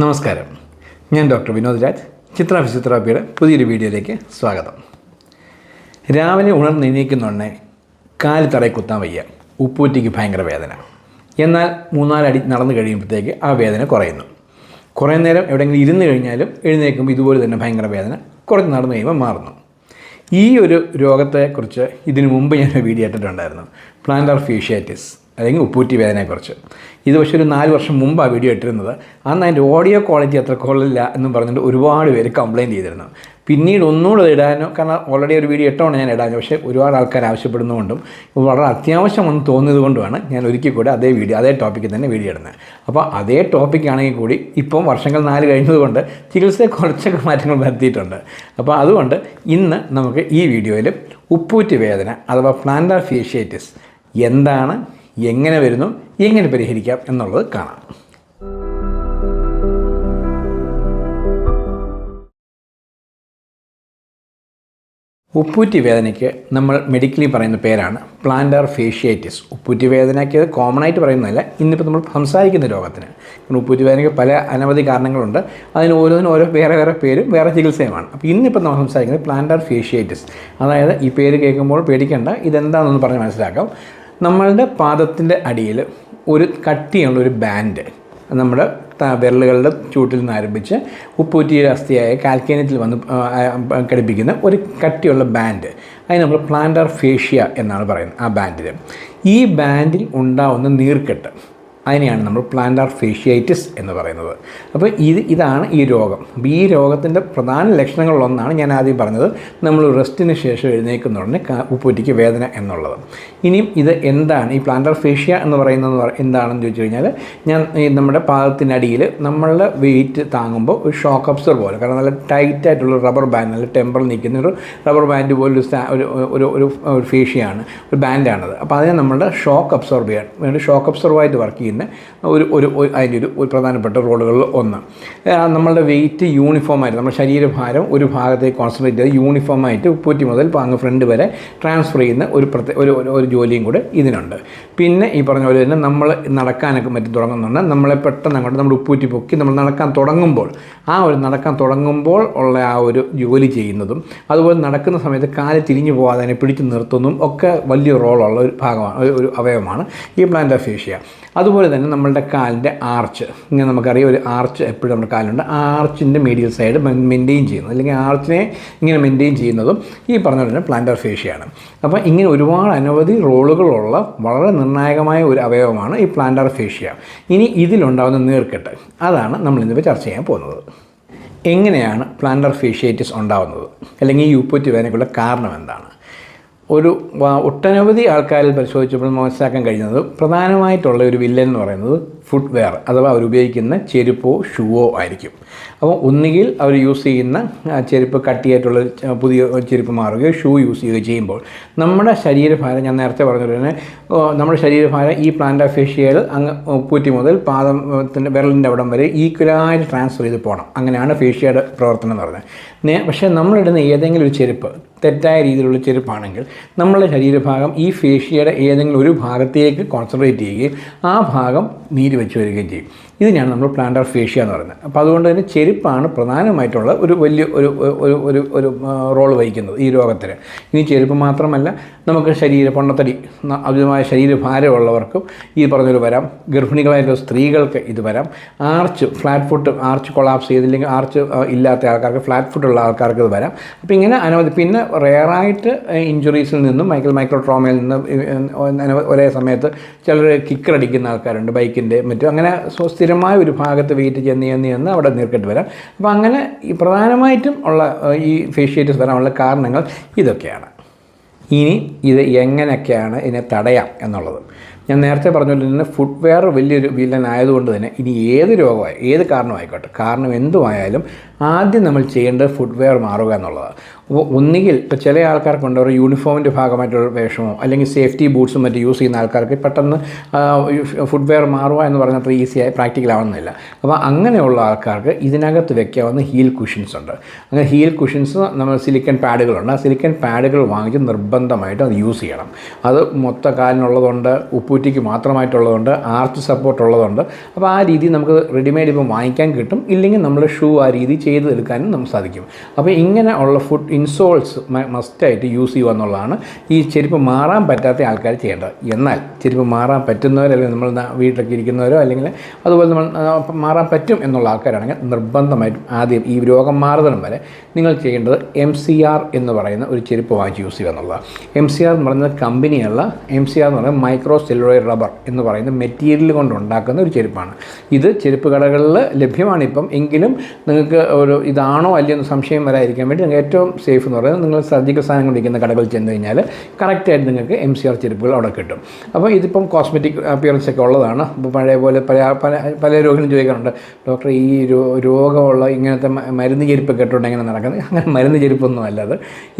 നമസ്കാരം. ഞാൻ ഡോക്ടർ വിനോദ് രാജ്. ചിത്ര ഫിസിയോതെറാപ്പിയുടെ പുതിയൊരു വീഡിയോയിലേക്ക് സ്വാഗതം. രാവിലെ ഉണർന്നെണീക്കുന്നുണ്ടെ കാൽ തറയിൽ കുത്താൻ വയ്യ. ഉപ്പൂറ്റിക്ക് ഭയങ്കര വേദന. എന്നാൽ മൂന്നാലടി നടന്നു കഴിയുമ്പോഴത്തേക്ക് ആ വേദന കുറയുന്നു. കുറേ നേരം എവിടെയെങ്കിലും ഇരുന്ന് കഴിഞ്ഞാലും എഴുന്നേൽക്കുമ്പോൾ ഇതുപോലെ തന്നെ ഭയങ്കര വേദന കുറച്ച് നടന്നു കഴിയുമ്പോൾ മാറുന്നു. ഈ ഒരു രോഗത്തെക്കുറിച്ച് ഇതിനു മുമ്പ് ഞാൻ വീഡിയോ ഇട്ടിട്ടുണ്ടായിരുന്നു. പ്ലാന്റർ ഫീഷ്യാറ്റിസ് അല്ലെങ്കിൽ ഉപ്പൂറ്റി വേദനയെക്കുറിച്ച്. ഇത് പക്ഷേ ഒരു നാല് വർഷം മുമ്പ് ആ വീഡിയോ ഇട്ടിരുന്നത്. അന്ന് അതിന്റെ ഓഡിയോ ക്വാളിറ്റി അത്ര കൊള്ളില്ല എന്നും പറഞ്ഞിട്ട് ഒരുപാട് പേര് കംപ്ലയിന്റ് ചെയ്തിരുന്നു. പിന്നീട് ഒന്നുകൂടെ ഇടാനോ കാരണം ഓൾറെഡി ഒരു വീഡിയോ ഇട്ടോണ്ട് ഞാൻ ഇടാൻ പക്ഷേ ഒരുപാട് ആൾക്കാർ ആവശ്യപ്പെടുന്നതുകൊണ്ടും വളരെ അത്യാവശ്യമെന്ന് തോന്നിയത് കൊണ്ടുമാണ് ഞാൻ ഒരിക്കൽ കൂടി അതേ വീഡിയോ അതേ ടോപ്പിക്കിൽ തന്നെ വീഡിയോ ഇടുന്നത്. അപ്പോൾ അതേ ടോപ്പിക് ആണെങ്കിൽ കൂടി ഇപ്പം വർഷങ്ങൾ നാല് കഴിഞ്ഞതുകൊണ്ട് ചികിത്സ കുറച്ചൊക്കെ മാറ്റങ്ങൾ വരുത്തിയിട്ടുണ്ട്. അപ്പോൾ അതുകൊണ്ട് ഇന്ന് നമുക്ക് ഈ വീഡിയോയിൽ ഉപ്പൂറ്റ് വേദന അഥവാ പ്ലാന്റാർ ഫേഷ്യേറ്റിസ് എന്താണ് എങ്ങനെ വരുന്നു എങ്ങനെ പരിഹരിക്കാം എന്നുള്ളത് കാണാം. ഉപ്പൂറ്റി വേദനയ്ക്ക് നമ്മൾ മെഡിക്കലി പറയുന്ന പേരാണ് പ്ലാന്റർ ഫേഷ്യേറ്റിസ് ഉപ്പൂറ്റി വേദനയ്ക്ക് കോമൺ ആയിട്ട് പറയുന്നതല്ല ഇന്നിപ്പോൾ നമ്മൾ സംസാരിക്കുന്ന രോഗത്തിന്. ഉപ്പൂറ്റി വേദനയ്ക്ക് പല അനവധി കാരണങ്ങളുണ്ട്. അതിന് ഓരോന്നിനും ഓരോ വേറെ വേറെ പേരും വേറെ ചികിത്സയുമാണ്. അപ്പോൾ ഇന്നിപ്പോൾ നമ്മൾ സംസാരിക്കുന്നത് പ്ലാന്റർ ഫേഷ്യേറ്റിസ് അതായത് ഈ പേര് കേൾക്കുമ്പോൾ പേടിക്കേണ്ട ഇതെന്താണെന്ന് പറഞ്ഞ് മനസ്സിലാക്കാം. നമ്മളുടെ പാദത്തിന്റെ അടിയിൽ ഒരു കട്ടിയുള്ള ഒരു ബാൻഡ് നമ്മുടെ വിരലുകളുടെ ചൂട്ടിൽ നിന്ന് ആരംഭിച്ച് ഉപ്പൂറ്റിയുടെ അസ്ഥിയായ കാൽക്കേനത്തിൽ വന്ന് ഘടിപ്പിക്കുന്ന ഒരു കട്ടിയുള്ള ബാൻഡ്. അതിന് നമ്മൾ പ്ലാന്റർ ഫേഷ്യ എന്നാണ് പറയുന്നത് ആ ബാൻഡിൽ ഈ ബാൻഡിൽ ഉണ്ടാവുന്ന നീർക്കെട്ട്. അതിനെയാണ് നമ്മൾ പ്ലാന്റാർ ഫേഷ്യേറ്റിസ് എന്ന് പറയുന്നത്. അപ്പോൾ ഇത് ഇതാണ് ഈ രോഗം. അപ്പോൾ ഈ രോഗത്തിന്റെ പ്രധാന ലക്ഷണങ്ങളിലൊന്നാണ് ഞാൻ ആദ്യം പറഞ്ഞത്. നമ്മൾ റെസ്റ്റിന് ശേഷം എഴുന്നേൽക്കുന്ന ഉടനെ ഉപ്പൂറ്റിക്ക് വേദന എന്നുള്ളത്. ഇനിയും ഇത് എന്താണ്? ഈ പ്ലാന്റാർ ഫേഷ്യ എന്ന് പറയുന്നത് എന്താണെന്ന് ചോദിച്ചു കഴിഞ്ഞാൽ ഞാൻ നമ്മുടെ പാദത്തിനടിയിൽ നമ്മളുടെ വെയിറ്റ് താങ്ങുമ്പോൾ ഒരു ഷോക്ക് അബ്സർ പോലെ കാരണം നല്ല ടൈറ്റായിട്ടുള്ള റബ്ബർ ബാൻഡ് നല്ല ടെമ്പർ നിൽക്കുന്ന ഒരു റബ്ബർ ബാൻഡ് പോലെ ഒരു ഒരു ഒരു ഫേഷ്യയാണ് ഒരു ബാൻഡാണത് അപ്പോൾ അതിനെ നമ്മളുടെ ഷോക്ക് അബ്സോർബ് ചെയ്യാൻ ഷോക്ക് അബ്സോർബായിട്ട് വർക്ക് ചെയ്യുന്ന ഒരു ഒരു ഒരു- അതിന്റെ ഒരു ഒരു പ്രധാനപ്പെട്ട റോളുകളിൽ ഒന്ന്. നമ്മളുടെ വെയിറ്റ് യൂണിഫോം ആയിട്ട് നമ്മുടെ ശരീരഭാരം ഒരു ഭാഗത്തേക്ക് കോൺസെൻട്രേറ്റ് ചെയ്ത് യൂണിഫോം ആയിട്ട് ഉപ്പൂറ്റി മുതൽ പാങ്ങ് ഫ്രണ്ട് വരെ ട്രാൻസ്ഫർ ചെയ്യുന്ന ഒരു പ്രത്യേക ഒരു ഒരു- ജോലിയും കൂടെ ഇതിനുണ്ട്. പിന്നെ ഈ പറഞ്ഞ പോലെ തന്നെ നമ്മൾ നടക്കാനൊക്കെ മറ്റും തുടങ്ങുന്നുണ്ട്. നമ്മളെ പെട്ടെന്ന് അങ്ങോട്ട് നമ്മൾ ഉപ്പൂറ്റി പൊക്കി നമ്മൾ നടക്കാൻ തുടങ്ങുമ്പോൾ ആ ഒരു നടക്കാൻ തുടങ്ങുമ്പോൾ ഉള്ള ആ ഒരു ജോലി ചെയ്യുന്നതും അതുപോലെ നടക്കുന്ന സമയത്ത് കാൽ തിരിഞ്ഞു പോകാതെ അതിനെ പിടിച്ചു നിർത്തുന്നതും ഒക്കെ വലിയ റോളുള്ള ഒരു ഭാഗമാണ് ഒരു- അവയവമാണ് ഈ പ്ലാന്റ് ഫേഷ്യ അതുപോലെ തന്നെ നമ്മളുടെ കാലിന്റെ ആർച്ച് ഇങ്ങനെ നമുക്കറിയാം ഒരു ആർച്ച് എപ്പോഴും നമ്മുടെ കാലുണ്ട് ആ ആർച്ചിന്റെ മീഡിയൽ സൈഡ് മെയിന്റെയിൻ ചെയ്യുന്നത് അല്ലെങ്കിൽ ആർച്ചിനെ ഇങ്ങനെ മെയിന്റെയിൻ ചെയ്യുന്നതും ഈ പറഞ്ഞ പോലെ പ്ലാന്റർ ഫേഷ്യയാണ് അപ്പോൾ ഇങ്ങനെ ഒരുപാട് അനവധി റോളുകളുള്ള വളരെ നിർണായകമായ ഒരു അവയവമാണ് ഈ പ്ലാന്റർ ഫേഷ്യ ഇനി ഇതിലുണ്ടാകുന്ന നീർക്കെട്ട്. അതാണ് നമ്മൾ ഇന്നിപ്പോൾ ചർച്ച ചെയ്യാൻ പോകുന്നത്. എങ്ങനെയാണ് പ്ലാന്റർ ഫേഷ്യേറ്റിസ് ഉണ്ടാകുന്നത് അല്ലെങ്കിൽ ഈ യൂപ്പൂറ്റി വേദനയ്ക്കുള്ള കാരണം എന്താണ്? ഒരു ഒട്ടനവധി ആൾക്കാരിൽ പരിശോധിച്ചപ്പോൾ മനസ്സിലാക്കാൻ കഴിഞ്ഞത് പ്രധാനമായിട്ടുള്ള ഒരു വില്ലൻ എന്ന് പറയുന്നത് ഫുട് വെയർ അഥവാ അവർ ഉപയോഗിക്കുന്ന ചെരുപ്പോ ഷൂവോ ആയിരിക്കും. അപ്പോൾ ഒന്നുകിൽ അവർ യൂസ് ചെയ്യുന്ന ചെരുപ്പ് കട്ടിയായിട്ടുള്ള പുതിയ ചെരുപ്പ് മാറുകയോ ഷൂ യൂസ് ചെയ്യുകയോ ചെയ്യുമ്പോൾ നമ്മുടെ ശരീരഭാരം ഞാൻ നേരത്തെ പറഞ്ഞ തന്നെ നമ്മുടെ ശരീരഭാരം ഈ പ്ലാന്റ് ഫേഷ്യയിൽ അങ്ങ് പൂറ്റി മുതൽ പാദത്തിന്റെ വിരലിന്റെ അവിടം വരെ ഈക്വലായിട്ട് ട്രാൻസ്ഫർ ചെയ്ത് പോകണം. അങ്ങനെയാണ് ഫേഷ്യയുടെ പ്രവർത്തനം എന്ന് പറയുന്നത്. പക്ഷേ നമ്മളിടുന്ന ഏതെങ്കിലും ഒരു ചെരുപ്പ് തെറ്റായ രീതിയിലുള്ള ചെരുപ്പാണെങ്കിൽ നമ്മുടെ ശരീരഭാഗം ഈ ഫേഷ്യയുടെ ഏതെങ്കിലും ഒരു ഭാഗത്തേക്ക് കോൺസെൻട്രേറ്റ് ചെയ്യുകയും ആ ഭാഗം നീര് വെച്ച് വരികയും ചെയ്യും. ഇതിനെയാണ് നമ്മൾ പ്ലാന്റർ ഫേഷ്യ എന്ന് പറയുന്നത്. അപ്പോൾ അതുകൊണ്ട് തന്നെ ചെരുപ്പാണ് പ്രധാനമായിട്ടുള്ള ഒരു വലിയ ഒരു ഒരു ഒരു ഒരു റോൾ വഹിക്കുന്നത് ഈ രോഗത്തിന്. ഇനി ചെരുപ്പ് മാത്രമല്ല നമുക്ക് ശരീര പൊണ്ണത്തടി അമിതമായ ശരീരഭാരമുള്ളവർക്കും ഈ പറഞ്ഞൊരു വരാം. ഗർഭിണികളായിട്ടുള്ള സ്ത്രീകൾക്ക് ഇത് വരാം. Arch flat foot arch collapse ചെയ്തില്ലെങ്കിൽ ആർച്ച് ഇല്ലാത്ത ആൾക്കാർക്ക് ഫ്ലാറ്റ് ഫുട്ടുള്ള ആൾക്കാർക്ക് ഇത് വരാം. അപ്പോൾ ഇങ്ങനെ അനവധി പിന്നെ റെയറായിട്ട് ഇഞ്ചുറീസിൽ നിന്നും മൈക്രോ മൈക്രോ ട്രോമയിൽ നിന്നും ഒരേ സമയത്ത് ചിലർ കിക്കർ അടിക്കുന്ന ആൾക്കാരുണ്ട് ബൈക്കിന്റെ മറ്റും അങ്ങനെ സ്വ- സ്ഥിരമായ ഒരു ഭാഗത്ത് വെയിറ്റ് ചെന്ന് ചെന്ന് ചെന്ന് അവിടെ നീർക്കെട്ട് വരാം. അപ്പോൾ അങ്ങനെ ഈ പ്രധാനമായിട്ടും ഉള്ള ഈ ഫേഷ്യേറ്റസ് വരാനുള്ള കാരണങ്ങൾ ഇതൊക്കെയാണ്. ഇനി ഇത് എങ്ങനെയൊക്കെയാണ് ഇതിനെ തടയാം എന്നുള്ളത്. ഞാൻ നേരത്തെ പറഞ്ഞുകൊണ്ട് തന്നെ ഫുട്വെയർ വലിയൊരു വില്ലൻ ആയതുകൊണ്ട് തന്നെ ഇനി ഏത് രോഗമായി ഏത് കാരണമായിക്കോട്ടെ കാരണം എന്തുമായാലും ആദ്യം നമ്മൾ ചെയ്യേണ്ടത് ഫുഡ് വെയർ മാറുക എന്നുള്ളതാണ്. അപ്പോൾ ഒന്നുകിൽ ഇപ്പോൾ ചില ആൾക്കാർക്കുണ്ട് ഒരു യൂണിഫോമിന്റെ ഭാഗമായിട്ടുള്ള വേഷമോ അല്ലെങ്കിൽ സേഫ്റ്റി ബൂട്ട്സും മറ്റും യൂസ് ചെയ്യുന്ന ആൾക്കാർക്ക് പെട്ടെന്ന് ഫുട്വെയർ മാറുക എന്ന് പറഞ്ഞാൽ അത്ര ഈസിയായി പ്രാക്ടിക്കൽ ആവുന്നില്ല അപ്പോൾ അങ്ങനെയുള്ള ആൾക്കാർക്ക് ഇതിനകത്ത് വെക്കാവുന്ന ഹീൽ കുഷൻസ് ഉണ്ട്. അങ്ങനെ ഹീൽ കുഷൻസ് നമ്മൾ സിലിക്കൻ പാഡുകളുണ്ട്. ആ സിലിക്കൺ പാഡുകൾ വാങ്ങിച്ച് നിർബന്ധമായിട്ട് അത് യൂസ് ചെയ്യണം. അത് മൊത്ത കാലിനുള്ളതുണ്ട് ഉപ്പൂറ്റിക്ക് മാത്രമായിട്ടുള്ളതുണ്ട് ആർച്ച് സപ്പോർട്ട് ഉള്ളതുണ്ട് അപ്പോൾ ആ രീതി നമുക്ക് റെഡിമെയ്ഡ് ഇപ്പം വാങ്ങിക്കാൻ കിട്ടും. ഇല്ലെങ്കിൽ നമ്മൾ ഷൂ ആ രീതി ചെയ്തെടുക്കാനും നമുക്ക് സാധിക്കും. അപ്പോൾ ഇങ്ങനെ ഉള്ള ഫുഡ് ഇൻസോൾസ് മസ്റ്റായിട്ട് യൂസ് ചെയ്യുക എന്നുള്ളതാണ് ഈ ചെരുപ്പ് മാറാൻ പറ്റാത്ത ആൾക്കാർ ചെയ്യേണ്ടത്. എന്നാൽ ചെരുപ്പ് മാറാൻ പറ്റുന്നവരോ അല്ലെങ്കിൽ നമ്മൾ വീട്ടിലൊക്കെ ഇരിക്കുന്നവരോ അല്ലെങ്കിൽ അതുപോലെ നമ്മൾ മാറാൻ പറ്റും എന്നുള്ള ആൾക്കാരാണെങ്കിൽ നിർബന്ധമായിട്ടും ആദ്യം ഈ രോഗം മാറുന്നതിനും വരെ നിങ്ങൾ ചെയ്യേണ്ടത് എം സി ആർ എന്ന് പറയുന്ന ഒരു ചെരുപ്പ് വാങ്ങിച്ച് യൂസ് ചെയ്യുക എന്നുള്ളതാണ് എം സി ആർ എന്ന് പറയുന്നത് കമ്പനിയുള്ള എം സി ആർ എന്ന് പറയുന്നത് മൈക്രോ സെല്ലുലോയിഡ് റബ്ബർ എന്ന് പറയുന്ന മെറ്റീരിയൽ കൊണ്ട് ഉണ്ടാക്കുന്ന ഒരു ചെരുപ്പാണ്. ഇത് ചെരുപ്പ് കടകളിൽ ലഭ്യമാണ് ഇപ്പം. എങ്കിലും നിങ്ങൾക്ക് ഒരു ഇതാണോ അല്ലയോ എന്ന് സംശയം വരാതിരിക്കാൻ വേണ്ടി നിങ്ങൾക്ക് ഏറ്റവും സേഫ് എന്ന് പറയുന്നത് നിങ്ങൾ സർജിക്കൽ സാധനം കൊണ്ടിരിക്കുന്ന കടകളിൽ ചെന്ന് കഴിഞ്ഞാൽ കറക്റ്റായിട്ട് നിങ്ങൾക്ക് എം സി ആർ ചെരുപ്പുകൾ അവിടെ കിട്ടും. അപ്പോൾ ഇതിപ്പം കോസ്മെറ്റിക് അപ്പിയറൻസ് ഒക്കെ ഉള്ളതാണ്. ഇപ്പോൾ പഴയ പോലെ പല പല പല രോഗികളും ചോദിക്കാറുണ്ട് ഡോക്ടർ ഈ രോഗമുള്ള ഇങ്ങനത്തെ മരുന്ന് ചെരുപ്പ് കെട്ടുകൊണ്ട് എങ്ങനെ നടക്കുന്നത്? അങ്ങനെ മരുന്ന് ചെരുപ്പൊന്നും അല്ലത്.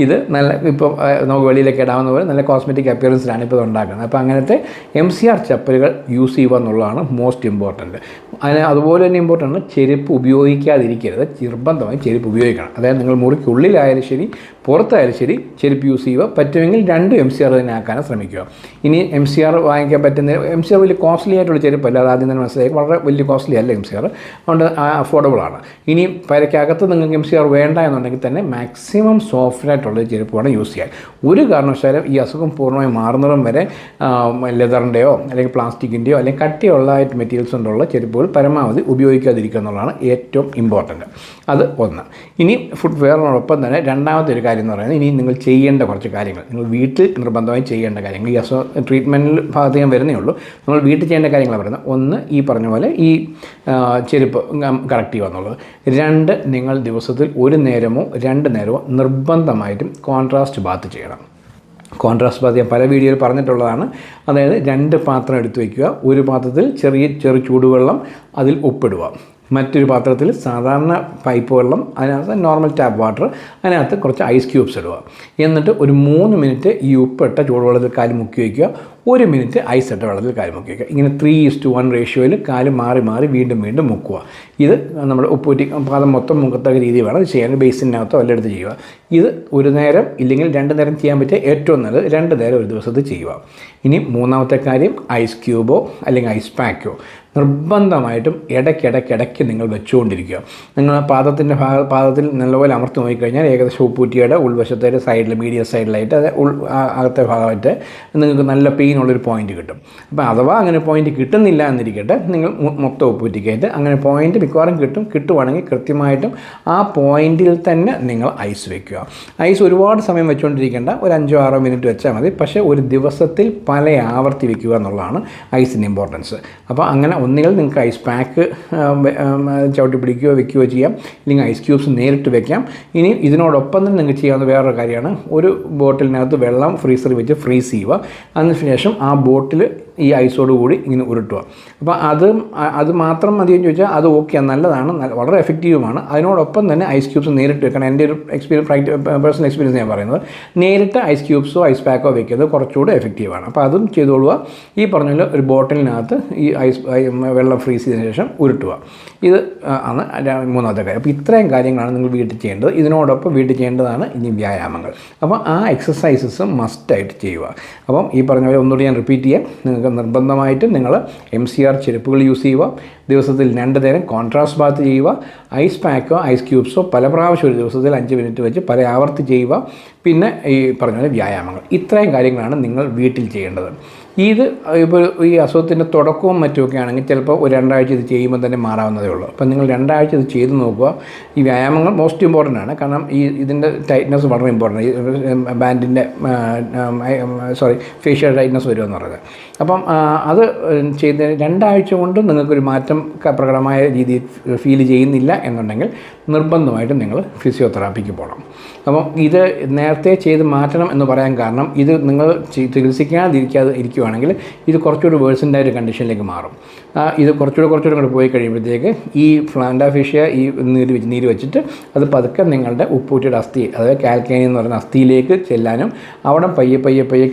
ഇത് നല്ല ഇപ്പോൾ നമുക്ക് വെളിയിലേക്ക് ഇടാവുന്ന പോലെ നല്ല കോസ്മെറ്റിക് അപ്പിയറൻസിലാണ് ഇപ്പോൾ ഉണ്ടാക്കുന്നത്. അപ്പോൾ അങ്ങനത്തെ എം സി ആർ ചപ്പലുകൾ യൂസ് ചെയ്യുക എന്നുള്ളതാണ് മോസ്റ്റ് ഇമ്പോർട്ടന്റ് അതിന് അതുപോലെ തന്നെ ഇമ്പോർട്ടന്റ് ആണ് ചെരുപ്പ് ഉപയോഗിക്കാതിരിക്കരുത്. നിർബന്ധമായും ചെരുപ്പ് ഉപയോഗിക്കണം. അതായത് നിങ്ങൾ മുറിക്കുള്ളിലായാലും ശരി പുറത്തായാലും ശരി ചെരുപ്പ് യൂസ് ചെയ്യുക. പറ്റുമെങ്കിൽ രണ്ട് എം സി ആർ തന്നെ ആക്കാനും ശ്രമിക്കുക. ഇനി എം സി ആർ വാങ്ങിക്കാൻ പറ്റുന്ന എം സി ആർ വലിയ കോസ്റ്റ്ലി ആയിട്ടുള്ള ചെരുപ്പല്ല. അത് ആദ്യം തന്നെ മനസ്സിലാക്കി വളരെ വലിയ കോസ്റ്റ്ലി അല്ല എം സി ആർ അതുകൊണ്ട് അഫോർഡബിൾ ആണ്. ഇനി പരക്കകത്ത് നിങ്ങൾക്ക് എം സി ആർ വേണ്ട എന്നുണ്ടെങ്കിൽ തന്നെ മാക്സിമം സോഫ്റ്റ് ആയിട്ടുള്ള ചെരുപ്പ് വേണം യൂസ് ചെയ്യാൻ. ഒരു കാരണവശാലും ഈ അസുഖം പൂർണമായി മാറുന്നിടം വരെ ലെതറിന്റെയോ അല്ലെങ്കിൽ പ്ലാസ്റ്റിക്കിന്റെയോ അല്ലെങ്കിൽ കട്ടിയുള്ള മെറ്റീരിയൽസ് കൊണ്ടുള്ള ചെരുപ്പുകൾ പരമാവധി ഉപയോഗിക്കാതിരിക്കുക എന്നുള്ളതാണ് ഏറ്റവും ഇമ്പോർട്ടന്റ് അത് ഒന്ന്. ഇനി ഫുഡ് വെയറിനോടൊപ്പം തന്നെ രണ്ടാമത്തെ ഒരു കാര്യം എന്ന് പറയുന്നത് ഇനി നിങ്ങൾ ചെയ്യേണ്ട കുറച്ച് കാര്യങ്ങൾ. നിങ്ങൾ വീട്ടിൽ നിർബന്ധമായും ചെയ്യേണ്ട കാര്യങ്ങൾ. ഈ അസോ ട്രീറ്റ്മെന്റിൽ ഭാഗത്ത് ഞാൻ വരുന്നേ ഉള്ളൂ. നമ്മൾ വീട്ടിൽ ചെയ്യേണ്ട കാര്യങ്ങൾ പറയുന്നത്. ഒന്ന് ഈ പറഞ്ഞ പോലെ ഈ ചെരുപ്പ് കറക്റ്റ് ചെയ്യുക എന്നുള്ളത്. രണ്ട് നിങ്ങൾ ദിവസത്തിൽ ഒരു നേരമോ രണ്ട് നേരമോ നിർബന്ധമായിട്ടും കോൺട്രാസ്റ്റ് ബാത്ത് ചെയ്യണം. കോൺട്രാസ്റ്റ് ബാത്ത് ഞാൻ പല വീഡിയോയിൽ പറഞ്ഞിട്ടുള്ളതാണ്. അതായത് രണ്ട് പാത്രം എടുത്തു വയ്ക്കുക. ഒരു പാത്രത്തിൽ ചെറിയ ചെറു ചൂടുവെള്ളം അതിൽ ഉപ്പിടുക. മറ്റൊരു പാത്രത്തിൽ സാധാരണ പൈപ്പ് വെള്ളം അതിനകത്ത് നോർമൽ ടാപ്പ് വാട്ടർ അതിനകത്ത് കുറച്ച് ഐസ് ക്യൂബ്സ് ഇടുക. എന്നിട്ട് ഒരു മൂന്ന് മിനിറ്റ് ഈ ഉപ്പിട്ട ചൂടുവെള്ളത്തിൽ കാൽ മുക്കി വയ്ക്കുക. ഒരു മിനിറ്റ് ഐസ് ഇട്ട വെള്ളത്തിൽ കാൽ മുക്കി വയ്ക്കുക. ഇങ്ങനെ ത്രീ ടു വൺ റേഷ്യോയിൽ കാൽ മാറി മാറി വീണ്ടും വീണ്ടും മുക്കുക. ഇത് നമ്മുടെ ഉപ്പൂറ്റി പാദം മൊത്തം മുക്കത്തക്ക രീതി വേണം. ചെയ്യാൻ ബേസിനകത്തോ വല്ലയിടത്ത് ചെയ്യുക. ഇത് ഒരു നേരം ഇല്ലെങ്കിൽ രണ്ട് നേരം ചെയ്യാൻ പറ്റിയ ഏറ്റവും നല്ലത് രണ്ട് നേരം ഒരു ദിവസത്ത് ചെയ്യുക. ഇനി മൂന്നാമത്തെ കാര്യം ഐസ് ക്യൂബോ അല്ലെങ്കിൽ ഐസ് പാക്കോ നിർബന്ധമായിട്ടും ഇടയ്ക്കിടയ്ക്കിടയ്ക്ക് നിങ്ങൾ വെച്ചുകൊണ്ടിരിക്കുക. നിങ്ങൾ പാദത്തിന്റെ ഭാഗ പാദത്തിൽ നല്ലപോലെ അമർത്തി നോക്കിക്കഴിഞ്ഞാൽ ഏകദേശം ഉപ്പൂറ്റിയുടെ ഉൾവശത്തെ സൈഡിൽ മീഡിയ സൈഡിലായിട്ട് അത് ഉൾ അകത്തെ ഭാഗമായിട്ട് നിങ്ങൾക്ക് നല്ല പെയിൻ ഉള്ളൊരു പോയിന്റ് കിട്ടും. അപ്പോൾ അഥവാ അങ്ങനെ പോയിന്റ് കിട്ടുന്നില്ല എന്നിരിക്കട്ടെ നിങ്ങൾ മൊത്തം ഉപ്പൂറ്റിക്കായിട്ട് അങ്ങനെ പോയിന്റ് മിക്കവാറും കിട്ടും. കിട്ടുവാണെങ്കിൽ കൃത്യമായിട്ടും ആ പോയിന്റിൽ തന്നെ നിങ്ങൾ ഐസ് വയ്ക്കുക ഐസ് ഒരുപാട് സമയം വെച്ചുകൊണ്ടിരിക്കേണ്ട ഒരു അഞ്ചോ ആറോ മിനിറ്റ് വെച്ചാൽ മതി. പക്ഷേ ഒരു ദിവസത്തിൽ പല ആവർത്തി വയ്ക്കുക എന്നുള്ളതാണ് ഐസിന്റെ ഇമ്പോർട്ടൻസ് അപ്പോൾ അങ്ങനെ ഒന്നുകിൽ നിങ്ങൾക്ക് ഐസ് പാക്ക് ചവിട്ടി പിടിക്കുകയോ വെക്കുകയോ ചെയ്യാം. ഇല്ലെങ്കിൽ ഐസ് ക്യൂബ്സ് നേരിട്ട് വെക്കാം. ഇനി ഇതിനോടൊപ്പം തന്നെ നിങ്ങൾക്ക് ചെയ്യാവുന്ന വേറൊരു കാര്യമാണ്. ഒരു ബോട്ടിലിനകത്ത് വെള്ളം ഫ്രീസറിൽ വെച്ച് ഫ്രീസ് ചെയ്യുക. അതിനുശേഷം ആ ബോട്ടിൽ ഈ ഐസോട് കൂടി ഇങ്ങനെ ഉരുട്ടുക. അപ്പോൾ അത് അത് മാത്രം മതിയെന്ന് ചോദിച്ചാൽ അത് ഓക്കെ നല്ലതാണ് വളരെ എഫക്റ്റീവുമാണ് അതിനോടൊപ്പം തന്നെ ഐസ് ക്യൂബ്സ് നേരിട്ട് വെക്കണം. എന്റെ ഒരു എക്സ്പീരിയൻസ് പേഴ്സണൽ എക്സ്പീരിയൻസ് ഞാൻ പറയുന്നത്. നേരിട്ട് ഐസ് ക്യൂബ്സോ ഐസ് പാക്കോ വെക്കുന്നത് കുറച്ചുകൂടി എഫക്റ്റീവാണ് അപ്പോൾ അതും ചെയ്തോളുക. ഈ പറഞ്ഞ പോലെ ഒരു ബോട്ടിലിനകത്ത് ഈ ഐസ് വെള്ളം ഫ്രീസ് ചെയ്തതിന് ശേഷം ഉരുട്ടുക. ഇത് ആണ് മൂന്നാമത്തെ കാര്യം. അപ്പോൾ ഇത്രയും കാര്യങ്ങളാണ് നിങ്ങൾ വീട്ടിൽ ചെയ്യേണ്ടത്. ഇതിനോടൊപ്പം വീട്ടിൽ ചെയ്യേണ്ടതാണ് ഇനി വ്യായാമങ്ങൾ. അപ്പോൾ ആ എക്സസൈസസ് മസ്റ്റായിട്ട് ചെയ്യുക. അപ്പം ഈ പറഞ്ഞ പോലെ ഒന്നുകൂടി ഞാൻ റിപ്പീറ്റ് ചെയ്യാം. നിങ്ങൾക്ക് നിർബന്ധമായിട്ടും നിങ്ങൾ എം സി ആർ ചെരുപ്പുകൾ യൂസ് ചെയ്യുക. ദിവസത്തിൽ രണ്ട് നേരം കോൺട്രാസ്റ്റ് ബാത്ത് ചെയ്യുക. ഐസ് പാക്കോ ഐസ് ക്യൂബ്സോ പല പ്രാവശ്യം ഒരു ദിവസത്തിൽ അഞ്ച് മിനിറ്റ് വെച്ച് പല ആവർത്തി ചെയ്യുക. പിന്നെ ഈ പറഞ്ഞ വ്യായാമങ്ങൾ. ഇത്രയും കാര്യങ്ങളാണ് നിങ്ങൾ വീട്ടിൽ ചെയ്യേണ്ടത്. ഇത് ഇപ്പോൾ ഈ അസുഖത്തിന്റെ തുടക്കവും മറ്റുമൊക്കെ ആണെങ്കിൽ ചിലപ്പോൾ ഒരു രണ്ടാഴ്ച ഇത് ചെയ്യുമ്പോൾ തന്നെ മാറാവുന്നതേ ഉള്ളൂ. അപ്പം നിങ്ങൾ രണ്ടാഴ്ച ഇത് ചെയ്ത് നോക്കുക. ഈ വ്യായാമങ്ങൾ മോസ്റ്റ് ഇമ്പോർട്ടന്റ് ആണ്. കാരണം ഈ ഇതിന്റെ ടൈറ്റ്നസ് വളരെ ഇമ്പോർട്ടന്റ് ബാൻഡിന്റെ സോറി ഫേഷ്യൽ ടൈറ്റ്നസ് വരുമെന്ന് പറയുന്നത് അപ്പം അത് ചെയ്ത് രണ്ടാഴ്ച കൊണ്ട് നിങ്ങൾക്കൊരു മാറ്റം പ്രകടമായ രീതിയിൽ ഫീൽ ചെയ്യുന്നില്ല എന്നുണ്ടെങ്കിൽ നിർബന്ധമായിട്ടും നിങ്ങൾ ഫിസിയോതെറാപ്പിക്ക് പോകണം. അപ്പം ഇത് നേരത്തെ ചെയ്ത് മാറ്റണം എന്ന് പറയാൻ കാരണം ഇത് നിങ്ങൾ ചികിത്സിക്കാതിരിക്കാതെ ഇരിക്കുകയാണെങ്കിൽ ഇത് കുറച്ചുകൂടി വേഴ്സിന്റെ ഒരു കണ്ടീഷനിലേക്ക് മാറും. ഇത് കുറച്ചുകൂടി കുറച്ചുകൂടി കൂടെ പോയി കഴിയുമ്പോഴത്തേക്ക് ഈ ഫ്ലാൻഡാഫിഷ്യ ഈ നീര് വെച്ച് നീര് വെച്ചിട്ട് അത് പതുക്കെ നിങ്ങളുടെ ഉപ്പൂറ്റിയുടെ അസ്ഥി അതായത് കാൽക്കേനി എന്ന് പറയുന്ന അസ്ഥിയിലേക്ക് ചെല്ലാനും അവിടെ പയ്യെ പയ്യെ പയ്യെ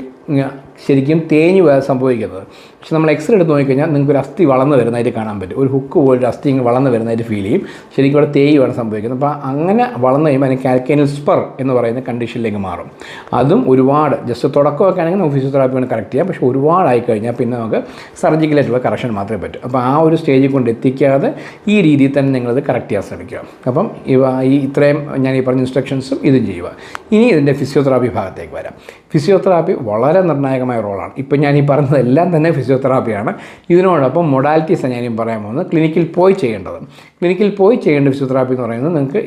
ശരിക്കും തേഞ്ഞു പോയാൽ സംഭവിക്കുന്നത് പക്ഷെ നമ്മൾ എക്സ്റേ എടുത്ത് നോക്കിക്കഴിഞ്ഞാൽ നിങ്ങൾക്ക് ഒരു അസ്ഥി വളർന്നു വരുന്നതായിട്ട് കാണാൻ പറ്റും. ഒരു ഹുക്ക് പോലൊരു അസ്ഥി ഇങ്ങനെ വളർന്നു വരുന്നതായിട്ട് ഫീൽ ചെയ്യും. ശരിക്കും ഇവിടെ തേയുമാണ് സംഭവിക്കുന്നത് അപ്പോൾ അങ്ങനെ വളർന്നു കഴിയുമ്പോൾ അതിന് കാൽക്കേനിൽ സ്പർ എന്ന് പറയുന്ന കണ്ടീഷനിലേക്ക് മാറും. അതും ഒരുപാട് ജസ്റ്റ് തുടക്കമൊക്കെ ആണെങ്കിൽ നമുക്ക് ഫിസിയോതെറാപ്പി വേണം കറക്റ്റ് ചെയ്യാം. പക്ഷേ ഒരുപാടായി കഴിഞ്ഞാൽ പിന്നെ നമുക്ക് സർജിക്കലായിട്ടുള്ള കറക്ഷൻ മാത്രമേ പറ്റൂ. അപ്പോൾ ആ ഒരു സ്റ്റേജിൽ കൊണ്ട് എത്തിക്കാതെ ഈ രീതിയിൽ തന്നെ നിങ്ങളത് കറക്റ്റ് ചെയ്യാൻ ശ്രമിക്കുക. അപ്പം ഇവ ഈ ഇത്രയും ഞാൻ ഈ പറഞ്ഞ ഇൻസ്ട്രക്ഷൻസും ഇതും ചെയ്യുക. ഇനി ഇതിന്റെ ഫിസിയോതെറാപ്പി ഭാഗത്തേക്ക് വരാം. ഫിസിയോതെറാപ്പി വളരെ നിർണായകമായ റോളാണ്. ഇപ്പം ഞാൻ ഈ പറഞ്ഞതെല്ലാം തന്നെ ഫിസിയോതെറാപ്പിയാണ്. ഇതിനോടൊപ്പം മൊഡാലിറ്റീസാണ് ഞാനും പറയാൻ പോകുന്നത്. ക്ലിനിക്കിൽ പോയി ചെയ്യേണ്ടത്. ക്ലിനിക്കിൽ പോയി ചെയ്യേണ്ട ഫിസിയോതെറാപ്പി എന്ന് പറയുന്നത് നിങ്ങൾക്ക്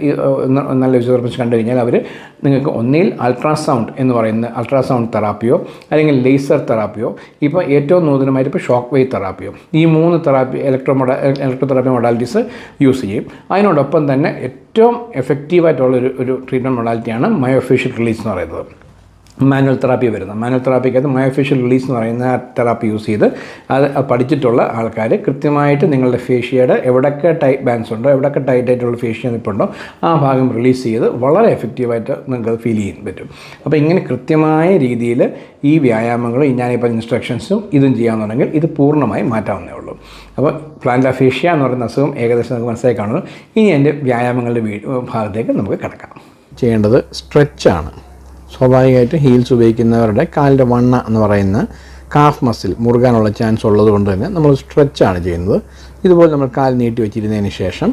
നല്ല ഫിസിയോതെറാപ്പിസ്റ്റ് കണ്ടു കഴിഞ്ഞാൽ അവർ നിങ്ങൾക്ക് ഒന്നിൽ അൾട്രാസൗണ്ട് എന്ന് പറയുന്ന അൾട്രാസൗണ്ട് തെറാപ്പിയോ അല്ലെങ്കിൽ ലേസർ തെറാപ്പിയോ ഇപ്പോൾ ഏറ്റവും നൂതനമായിട്ട് ഇപ്പോൾ ഷോക്ക് വേവ് തെറാപ്പിയോ ഈ മൂന്ന് തെറാപ്പി ഇലക്ട്രോ മൊഡ ഇലക്ട്രോ തെറാപ്പി മൊഡാലിറ്റീസ് യൂസ് ചെയ്യും. അതിനോടൊപ്പം തന്നെ ഏറ്റവും എഫക്റ്റീവായിട്ടുള്ള ഒരു ഒരു ട്രീറ്റ്മെന്റ് മൊഡാലിറ്റിയാണ് മയോഫേഷ്യൽ റിലീസ് എന്ന് പറയുന്നത്. മാനുവൽ തെറാപ്പി വരുന്നത്. മാനുവൽ തെറാപ്പിക്കകത്ത് മയോഫേഷ്യൽ റിലീസ് എന്ന് പറയുന്ന തെറാപ്പി യൂസ് ചെയ്ത് അത് പഠിച്ചിട്ടുള്ള ആൾക്കാർ കൃത്യമായിട്ട് നിങ്ങളുടെ ഫേഷ്യയുടെ എവിടെയൊക്കെ ടൈറ്റ് ബാൻസ് ഉണ്ടോ എവിടെയൊക്കെ ടൈറ്റ് ആയിട്ടുള്ള ഫേഷ്യ നിൽപ്പുണ്ടോ ആ ഭാഗം റിലീസ് ചെയ്ത് വളരെ എഫക്റ്റീവായിട്ട് നിങ്ങൾക്ക് ഫീൽ ചെയ്യാൻ പറ്റും. അപ്പോൾ ഇങ്ങനെ കൃത്യമായ രീതിയിൽ ഈ വ്യായാമങ്ങളും ഞാനിപ്പോൾ ഇൻസ്ട്രക്ഷൻസും ഇതും ചെയ്യാമെന്നുണ്ടെങ്കിൽ ഇത് പൂർണമായി മാറ്റാവുന്നേ ഉള്ളൂ. അപ്പോൾ പ്ലാന്റ് ഫേഷ്യ എന്ന് പറയുന്ന അസുഖം ഏകദേശം നമുക്ക് മനസ്സിലായി കാണുന്നു. ഇനി എന്റെ വ്യായാമങ്ങളുടെ ഭാഗത്തേക്ക് നമുക്ക് കിടക്കാം. ചെയ്യേണ്ടത് സ്ട്രെച്ചാണ് സ്വാഭാവികമായിട്ട് ഹീൽസ് ഉപയോഗിക്കുന്നവരുടെ കാലിന്റെ വണ്ണ എന്ന് പറയുന്ന കാഫ് മസിൽ മുറുകാനുള്ള ചാൻസ് ഉള്ളത് കൊണ്ട് തന്നെ നമ്മൾ സ്ട്രെച്ചാണ് ചെയ്യുന്നത്. ഇതുപോലെ നമ്മൾ കാൽ നീട്ടി വെച്ചിരുന്നതിന് ശേഷം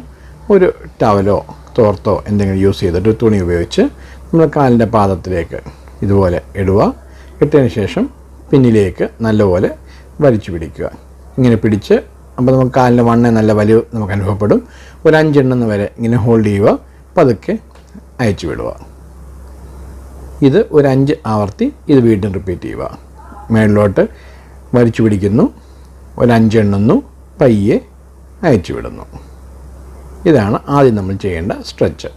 ഒരു ടവലോ തോർത്തോ എന്തെങ്കിലും യൂസ് ചെയ്തിട്ട് തുണി ഉപയോഗിച്ച് നമ്മൾ കാലിന്റെ പാദത്തിലേക്ക് ഇതുപോലെ ഇടുക. ഇട്ടതിന് ശേഷം പിന്നിലേക്ക് നല്ലപോലെ വലിച്ചു പിടിക്കുക. ഇങ്ങനെ പിടിച്ച് അപ്പോൾ നമുക്ക് കാലിന്റെ വണ്ണ നല്ല വലിവ് നമുക്ക് അനുഭവപ്പെടും. ഒരു അഞ്ചെണ്ണം വരെ ഇങ്ങനെ ഹോൾഡ് ചെയ്യുക. പതുക്കെ അയച്ചു വിടുക. ഇത് ഒരു അഞ്ച് ആവർത്തി ഇത് വീണ്ടും റിപ്പീറ്റ് ചെയ്യുക. മേളിലോട്ട് വലിച്ചു പിടിക്കുന്നു. ഒരു അഞ്ചെണ്ണുന്നു പയ്യെ അയച്ചു വിടുന്നു. ഇതാണ് ആദ്യം നമ്മൾ ചെയ്യേണ്ട സ്ട്രെച്ച്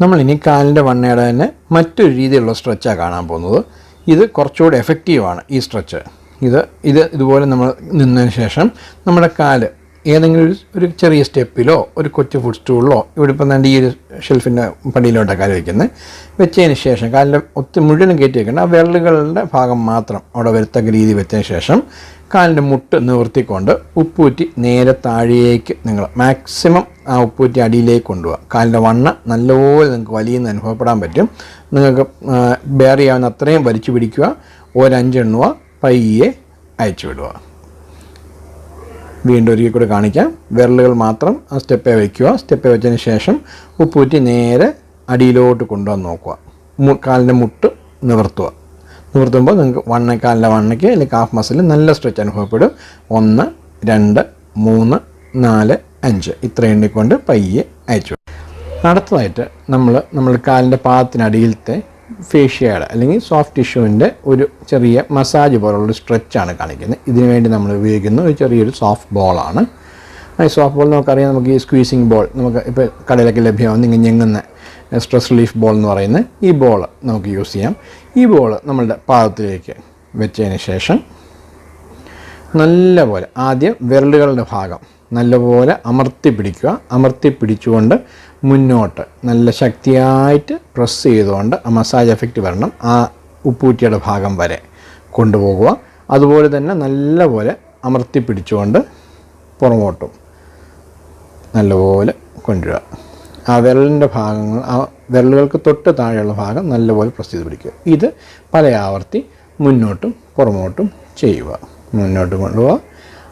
നമ്മളിനി കാലിന്റെ വണ്ണയുടെ തന്നെ മറ്റൊരു രീതിയിലുള്ള സ്ട്രെച്ചാണ് കാണാൻ പോകുന്നത്. ഇത് കുറച്ചുകൂടി എഫക്റ്റീവാണ് ഈ സ്ട്രെച്ച് ഇത് ഇത് ഇതുപോലെ നമ്മൾ നിന്നതിന് ശേഷം നമ്മുടെ കാൽ ഏതെങ്കിലും ഒരു ചെറിയ സ്റ്റെപ്പിലോ ഒരു കൊച്ചു ഫുഡ് സ്റ്റൂളിലോ ഇവിടെ ഇപ്പം തന്നെ ഈ ഒരു ഷെൽഫിന്റെ പടിയിലോട്ടാണ് കാൽ വയ്ക്കുന്നത് വെച്ചതിന് ശേഷം കാലിന്റെ ഒത്തിരി മുഴുവനും കയറ്റി വെക്കേണ്ട ആ വെള്ളുകളുടെ ഭാഗം മാത്രം അവിടെ വരത്തക്ക രീതി വെച്ചതിന് ശേഷം കാലിന്റെ മുട്ട് നിവർത്തിക്കൊണ്ട് ഉപ്പൂറ്റി നേരെ താഴേക്ക് നിങ്ങൾ മാക്സിമം ആ ഉപ്പൂറ്റി അടിയിലേക്ക് കൊണ്ടുപോകുക കാലിന്റെ വണ്ണ നല്ലപോലെ നിങ്ങൾക്ക് വലിയെന്ന് അനുഭവപ്പെടാൻ പറ്റും. നിങ്ങൾക്ക് ബെയർ ചെയ്യാവുന്ന അത്രയും വലിച്ചു പിടിക്കുക. ഒരഞ്ചെണ്ണുക പയ്യെ അയച്ചു വിടുക. വീണ്ടും ഒരിക്കൽ കൂടെ കാണിക്കാം. വിരലുകൾ മാത്രം ആ സ്റ്റെപ്പേ വയ്ക്കുക. സ്റ്റെപ്പേ വെച്ചതിന് ശേഷം ഉപ്പൂറ്റി നേരെ അടിയിലോട്ട് കൊണ്ടുവന്ന് നോക്കുക. കാലിന്റെ മുട്ട് നിവർത്തുക. നിവർത്തുമ്പോൾ നിങ്ങൾക്ക് വണ്ണക്കാലിന്റെ വണ്ണയ്ക്ക് അല്ലെങ്കിൽ കാഫ് മസിൽ നല്ല സ്ട്രെച്ച് അനുഭവപ്പെടും. ഒന്ന് രണ്ട് മൂന്ന് നാല് അഞ്ച്. ഇത്ര എണ്ണിക്കൊണ്ട് പയ്യെ അയച്ചു. അടുത്തതായിട്ട് നമ്മൾ നമ്മൾ കാലിന്റെ പാദത്തിനടിയിലത്തെ ഫേഷ്യയുടെ അല്ലെങ്കിൽ സോഫ്റ്റ് ടിഷ്യൂവിന്റെ ഒരു ചെറിയ മസാജ് പോലുള്ള സ്ട്രെച്ചാണ് കാണിക്കുന്നത്. ഇതിനു വേണ്ടി നമ്മൾ ഉപയോഗിക്കുന്ന ഒരു ചെറിയൊരു സോഫ്റ്റ് ബോളാണ് ഈ സോഫ്റ്റ് ബോൾ നമുക്കറിയാം നമുക്ക് ഈ സ്ക്വീസിങ് ബോൾ നമുക്ക് ഇപ്പോൾ കടയിലൊക്കെ ലഭ്യമാകുന്ന ഇങ്ങനെ ഞെങ്ങുന്ന സ്ട്രെസ് റിലീഫ് ബോൾ എന്ന് പറയുന്ന ഈ ബോൾ നമുക്ക് യൂസ് ചെയ്യാം. ഈ ബോൾ നമ്മളുടെ പാദത്തിലേക്ക് വെച്ചതിന് ശേഷം നല്ലപോലെ ആദ്യം വിരലുകളുടെ ഭാഗം നല്ലപോലെ അമർത്തി പിടിക്കുക. അമർത്തി പിടിച്ചുകൊണ്ട് മുന്നോട്ട് നല്ല ശക്തിയായിട്ട് പ്രസ് ചെയ്തുകൊണ്ട് ആ മസാജ് എഫക്റ്റ് വരണം. ആ ഉപ്പൂറ്റിയുടെ ഭാഗം വരെ കൊണ്ടുപോകുക. അതുപോലെ തന്നെ നല്ലപോലെ അമർത്തി പിടിച്ചുകൊണ്ട് പുറമോട്ടും നല്ലപോലെ കൊണ്ടുവരിക. ആ വിരലിന്റെ ഭാഗങ്ങൾ ആ വിരലുകൾക്ക് തൊട്ട് താഴെയുള്ള ഭാഗം നല്ലപോലെ പ്രസ് ചെയ്ത് പിടിക്കുക. ഇത് പല ആവർത്തി മുന്നോട്ടും പുറമോട്ടും ചെയ്യുക. മുന്നോട്ട് കൊണ്ടുപോവുക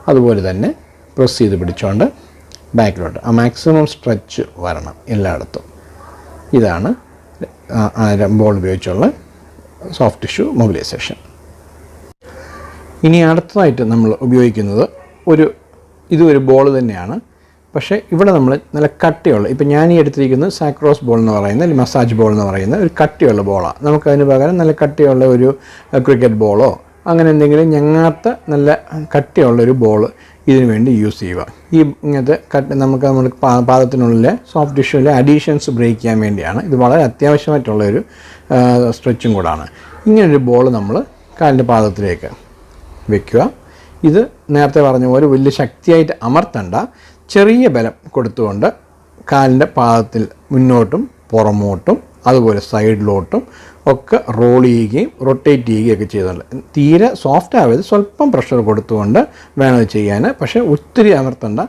അതുപോലെ തന്നെ പ്രസ് ചെയ്ത് പിടിച്ചുകൊണ്ട് ബാക്കിലോട്ട്. ആ മാക്സിമം സ്ട്രെച്ച് വരണം എല്ലായിടത്തും. ഇതാണ് ബോൾ ഉപയോഗിച്ചുള്ള സോഫ്റ്റ് ടിഷ്യൂ മൊബിലൈസേഷൻ. ഇനി അടുത്തതായിട്ട് നമ്മൾ ഉപയോഗിക്കുന്നത് ഒരു ഇതും ഒരു ബോൾ തന്നെയാണ്. പക്ഷേ ഇവിടെ നമ്മൾ നല്ല കട്ടിയുള്ള ഇപ്പം ഞാൻ ഈ എടുത്തിരിക്കുന്നത് സാക്രോസ് ബോൾ എന്ന് പറയുന്ന അല്ലെങ്കിൽ മസാജ് ബോൾ എന്ന് പറയുന്ന ഒരു കട്ടിയുള്ള ബോളാണ്. നമുക്കതിന് പകരം നല്ല കട്ടിയുള്ള ഒരു ക്രിക്കറ്റ് ബോളോ അങ്ങനെ എന്തെങ്കിലും ഞങ്ങാത്ത നല്ല കട്ടിയുള്ള ഒരു ബോൾ ഇതിനു വേണ്ടി യൂസ് ചെയ്യുക. ഈ ഇങ്ങനത്തെ കട്ട് നമുക്ക് നമ്മൾ പാദത്തിനുള്ളിലെ സോഫ്റ്റ് ടിഷ്യൂവിലെ അഡീഷൻസ് ബ്രേക്ക് ചെയ്യാൻ വേണ്ടിയാണ്. ഇത് വളരെ അത്യാവശ്യമായിട്ടുള്ളൊരു സ്ട്രെച്ചും കൂടാണ്. ഇങ്ങനൊരു ബോൾ നമ്മൾ കാലിന്റെ പാദത്തിലേക്ക് വെക്കുക. ഇത് നേരത്തെ പറഞ്ഞ പോലെ വലിയ ശക്തിയായിട്ട് അമർത്തണ്ട. ചെറിയ ബലം കൊടുത്തുകൊണ്ട് കാലിന്റെ പാദത്തിൽ മുന്നോട്ടും പുറമോട്ടും അതുപോലെ സൈഡിലോട്ടും ഒക്കെ റോൾ ചെയ്യുകയും റൊട്ടേറ്റ് ചെയ്യുകയൊക്കെ ഒക്കെ ചെയ്തിട്ടുണ്ട് തീരെ സോഫ്റ്റ് ആവരുത്. സ്വല്പം പ്രഷർ കൊടുത്തുകൊണ്ട് വേണം ചെയ്യാൻ പക്ഷേ ഒത്തിരി അമർത്തണ്ട.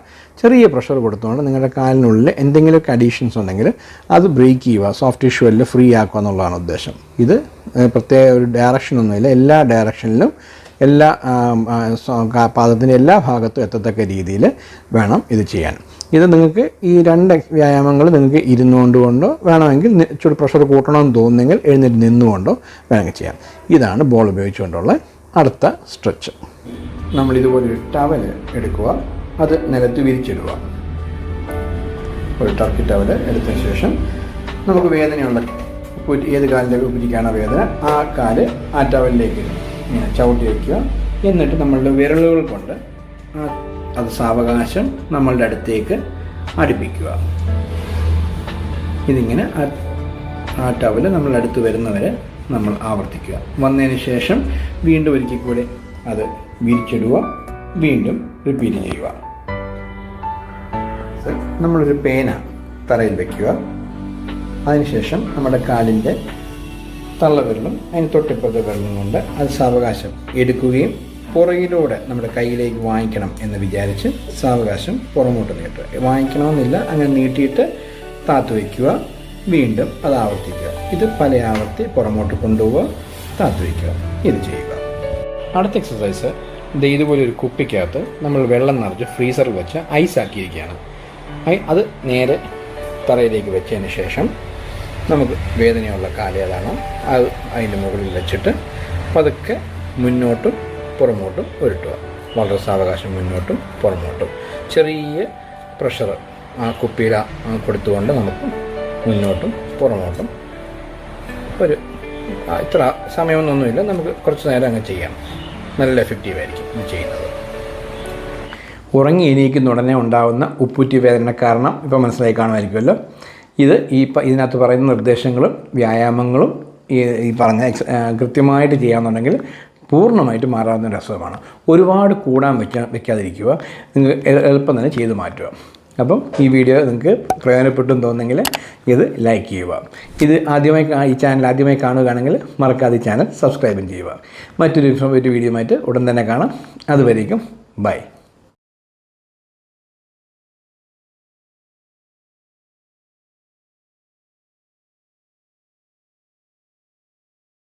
ചെറിയ പ്രഷർ കൊടുത്തുകൊണ്ട് നിങ്ങളുടെ കാലിനുള്ളിൽ എന്തെങ്കിലുമൊക്കെ അഡീഷൻസ് ഉണ്ടെങ്കിൽ അത് ബ്രേക്ക് ചെയ്യുക സോഫ്റ്റ് ടിഷ്യൂ എല്ലാം ഫ്രീ ആക്കുക എന്നുള്ളതാണ് ഉദ്ദേശം. ഇത് പ്രത്യേക ഒരു ഡയറക്ഷനൊന്നുമില്ല എല്ലാ ഡയറക്ഷനിലും എല്ലാ പാദത്തിന്റെ എല്ലാ ഭാഗത്തും എത്തത്തക്ക രീതിയിൽ വേണം ഇത് ചെയ്യാൻ. ഇത് നിങ്ങൾക്ക് ഈ രണ്ട് വ്യായാമങ്ങൾ നിങ്ങൾക്ക് ഇരുന്നുകൊണ്ട് കൊണ്ടോ വേണമെങ്കിൽ ഇച്ചിരി പ്രഷർ കൂട്ടണമെന്ന് തോന്നുന്നെങ്കിൽ എഴുന്നേറ്റ് നിന്നുകൊണ്ടോ വേണമെങ്കിൽ ചെയ്യാം. ഇതാണ് ബോൾ ഉപയോഗിച്ചുകൊണ്ടുള്ള അടുത്ത സ്ട്രെച്ച് നമ്മൾ ഇതുപോലെ ഒരു ടവൽ എടുക്കുക. അത് നിലത്ത് വിരിച്ചിടുക. ഒരു ടർക്കി ടവൽ എടുത്തതിന് ശേഷം നമുക്ക് വേദനയുള്ള ഏത് കാലിന്റെ ഉപ്പിരിക്കാണോ വേദന ആ കാൽ ആ ടവലിലേക്ക് ഇങ്ങനെ ചവിട്ടി വയ്ക്കുക. എന്നിട്ട് നമ്മളുടെ വിരലുകൾ കൊണ്ട് ആ അത് സാവകാശം നമ്മളുടെ അടുത്തേക്ക് അടുപ്പിക്കുക. ഇതിങ്ങനെ ആ ടവൽ നമ്മൾ അടുത്ത് വരുന്നവരെ നമ്മൾ ആവർത്തിക്കുക. വന്നതിന് ശേഷം വീണ്ടും ഒരിക്കൽ കൂടെ അത് വിരിച്ചിടുക വീണ്ടും റിപ്പീറ്റ് ചെയ്യുക. നമ്മളൊരു പേന തറയിൽ വയ്ക്കുക അതിനുശേഷം നമ്മുടെ കാലിന്റെ തള്ളവിരലും അതിന് തൊട്ടിപ്പുറത്തെ വിരലും കൊണ്ട് അത് സാവകാശം എടുക്കുകയും പുറകിലൂടെ നമ്മുടെ കയ്യിലേക്ക് വാങ്ങിക്കണം എന്ന് വിചാരിച്ച് സാവകാശം പുറമോട്ട് നീട്ടുക വാങ്ങിക്കണമെന്നില്ല അങ്ങനെ നീട്ടിയിട്ട് താത്തു വയ്ക്കുക വീണ്ടും അത് ആവർത്തിക്കുക. ഇത് പല ആവർത്തി പുറമോട്ട് കൊണ്ടുപോവുക താത്തു വയ്ക്കുക. ഇത് ചെയ്യുക. അടുത്ത എക്സസൈസ് ഇത് ഇതുപോലെ ഒരു കുപ്പിക്കകത്ത് നമ്മൾ വെള്ളം നിറച്ച് ഫ്രീസറിൽ വെച്ച് ഐസ് ആക്കിയിരിക്കുകയാണ്. അത് നേരെ തറയിലേക്ക് വെച്ചതിന് ശേഷം നമുക്ക് വേദനയുള്ള കാലേതാണോ അത് അതിന്റെ മുകളിൽ വെച്ചിട്ട് പതുക്കെ മുന്നോട്ടും പുറമോട്ടും ഉരുട്ടുക. വളരെ സാവകാശം മുന്നോട്ടും പുറമോട്ടും. ചെറിയ പ്രഷർ ആ കുപ്പിയിൽ കൊടുത്തുകൊണ്ട് നമുക്ക് മുന്നോട്ടും പുറമോട്ടും ഒരു ഇത്ര സമയമൊന്നുമില്ല. നമുക്ക് കുറച്ച് നേരം അങ്ങ് ചെയ്യാം. നല്ല എഫക്റ്റീവ് ആയിരിക്കും ചെയ്യുന്നത്. ഉറങ്ങി എണീക്കുന്ന ഉടനെ ഉണ്ടാകുന്ന ഉപ്പൂറ്റി വേദന കാരണം ഇപ്പോൾ മനസ്സിലായി കാണുമായിരിക്കുമല്ലോ. ഇത് ഈ ഇതിനകത്ത് പറയുന്ന നിർദ്ദേശങ്ങളും വ്യായാമങ്ങളും ഈ പറഞ്ഞ കൃത്യമായിട്ട് ചെയ്യാമെന്നുണ്ടെങ്കിൽ പൂർണമായിട്ട് മാറാവുന്ന ഒരു അസുഖമാണ്. ഒരുപാട് കൂടാൻ വയ്ക്കാൻ വെക്കാതിരിക്കുക നിങ്ങൾ എളുപ്പം തന്നെ ചെയ്ത് മാറ്റുക. അപ്പം ഈ വീഡിയോ നിങ്ങൾക്ക് പ്രയോജനപ്പെട്ടെന്ന് തോന്നുന്നെങ്കിൽ ഇത് ലൈക്ക് ചെയ്യുക. ഇത് ആദ്യമായി ഈ ചാനൽ ആദ്യമായി കാണുകയാണെങ്കിൽ മറക്കാതെ ചാനൽ സബ്സ്ക്രൈബും ചെയ്യുക. മറ്റൊരു ഇൻഫോർമേറ്റീവ് വീഡിയോ ആയിട്ട് ഉടൻ തന്നെ കാണാം. അതുവരേക്കും ബൈ.